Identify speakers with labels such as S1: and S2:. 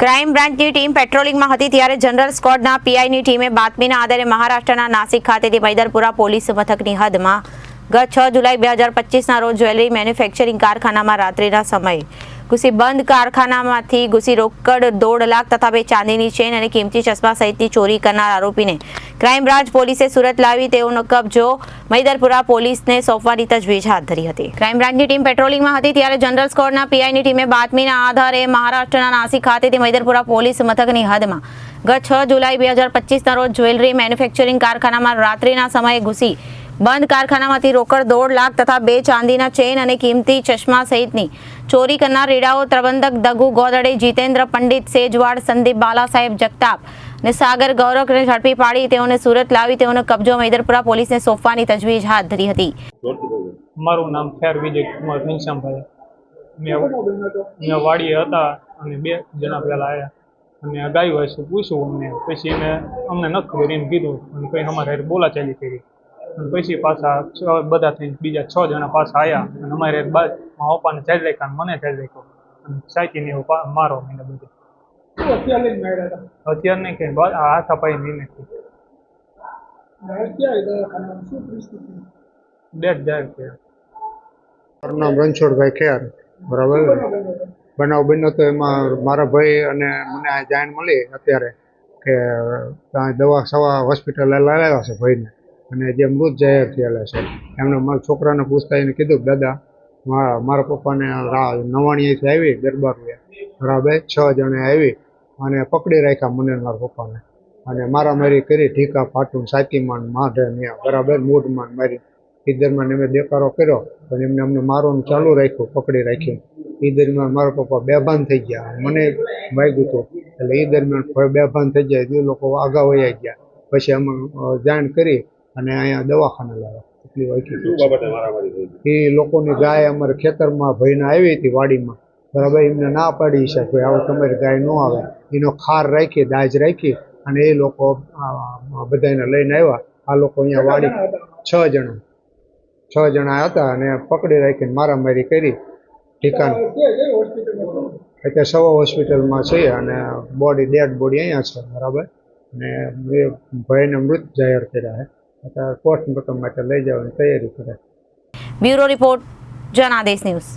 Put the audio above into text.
S1: Crime બ્રાન્ચની team પેટ્રોલિંગમાં હતી ત્યારે જનરલ સ્કોડના પીઆઈની ટીમે બાતમીના આધારે મહારાષ્ટ્રના નાસિક ખાતેથી મૈદરપુરા પોલીસ મથકની હદમાં ગત છ જુલાઈ બે હજાર પચીસના રોજ જ્વેલરી મેન્યુફેક્ચરિંગ કારખાનામાં રાત્રિના સમયે ઘૂસી બંધ કારખાનામાંથી ઘૂસી રોકડ દોઢ લાખ તથા બે ચાંદીની ચેન અને કિંમતી ચશ્મા સહિતની ચોરી કરનાર આરોપીને ક્રાઇમ બ્રાન્ચ પોલીસે સુરત લાવી તેઓનો કબજો. મૈદરપુરા પોલીસને સોંપવાની તજવીજ હાથ ધરી હતી. ક્રાઇમ બ્રાન્ચની ટીમ પેટ્રોલિંગમાં હતી ત્યારે જનરલ સ્કોડના પીઆઈની ટીમે બાતમીના આધારે મહારાષ્ટ્રના નાસિક ખાતેથી મૈદરપુરા પોલીસ મથકની હદમાં ગત છ જુલાઈ બે હજાર પચીસના રોજ જ્વેલરી મેન્યુફેક્ચરિંગ કારખાનામાં રાત્રિના સમયે ઘૂસી બંધ કારખાનામાંથી રોકડ દોઢ લાખ તથા બે ચાંદીના ચેન અને કિંમતી ચશ્મા સહિતની ચોરી કરનાર રેડાઓ પ્રબંધક દગુ ગોદડે જીતેન્દ્ર પંડિત સેજવાડ, સંદીપ બાલા સાહેબ જગતાપ અને સાગર ગૌરવને ઝડપી પાડી તેઓને સુરત લાવી તેઓનો કબજો મૈદરપુરા પોલીસને સોંપવાની તજવીજ હાથ ધરી હતી.
S2: મારું નામ ખેર વિજય કુમાર ઘનશ્યામભાઈ. મેં મેં વાડીએ હતા અને બે જણા પહેલાં આવ્યા અને ગાયું હશે પૂછ્યું અમને. પછી એને અમને નથી ખબર કીધું. અને પછી અમારે બોલા બોલાચાલી કરી. અને પછી પાછા છ બધા થઈને બીજા છ જણા પાછા આવ્યા અને અમારે બાદ મારા પપ્પાને ચાલી રાખ્યા અને મને ચાલી રાખ્યો. અને સાચીને એવું મારો મને બધું. અત્યારે નહીં કંઈ બસ આ હાથ નહીં નથી.
S3: મારું નામ રણછોડભાઈ ખેર બરાબર? બનાવ બન્યો તો એમાં મારા ભાઈ અને મને આ જાણ મળી અત્યારે કે ત્યાં દવા સવા હોસ્પિટલ લાવ્યા છે ભાઈને. અને જે મૃત જાહેર થયેલા છે. એમણે મારા છોકરાને પૂછતા એને કીધું કે દાદા મારા મારા પપ્પાને નવાણીએથી આવી દરબાર બરાબર? છ જણે આવી. અને પકડી રાખ્યા મને મારા પપ્પાને. અને મારામારી કરી ઢીકા ફાટું સાકીમાં માઢે ને બરાબર મૂઢમાં મારી. એ દરમિયાન એમને દેકારો કર્યો પણ એમને અમને મારવાનું ચાલુ રાખ્યું પકડી રાખ્યું. એ દરમિયાન મારા પપ્પા બેભાન થઈ ગયા. મને વાગ્યું હતું. એટલે એ દરમિયાન બેભાન થઈ જાય એ લોકો આગા વયા ગયા. પછી અમે જાણ કરી અને અહીંયા દવાખાને લાવ્યા. એટલી વાંચી એ લોકોની ગાય અમારે ખેતરમાં ભઈને આવી હતી વાડીમાં. બરાબર? એમને ના પાડી છે હવે તમારી ગાય ન આવે. એનો ખાર રાખી, દાજ રાખી અને એ લોકો બધાને લઈને આવ્યા. આ લોકો અહીંયા વાડી છ જણા છ જણા હતા અને પકડી રાખીને મારામારી કરી. ઠીકાન એટલે સવા હોસ્પિટલમાં છે અને બોડી, ડેડ બોડી અહીંયા છે, બરાબર? અને એ ભાઈને મૃત જાહેર કર્યા છે. અત્યારે પોસ્ટમોર્ટમ માટે લઈ જવાની તૈયારી કરે.
S1: Bureau report, Janadesh news.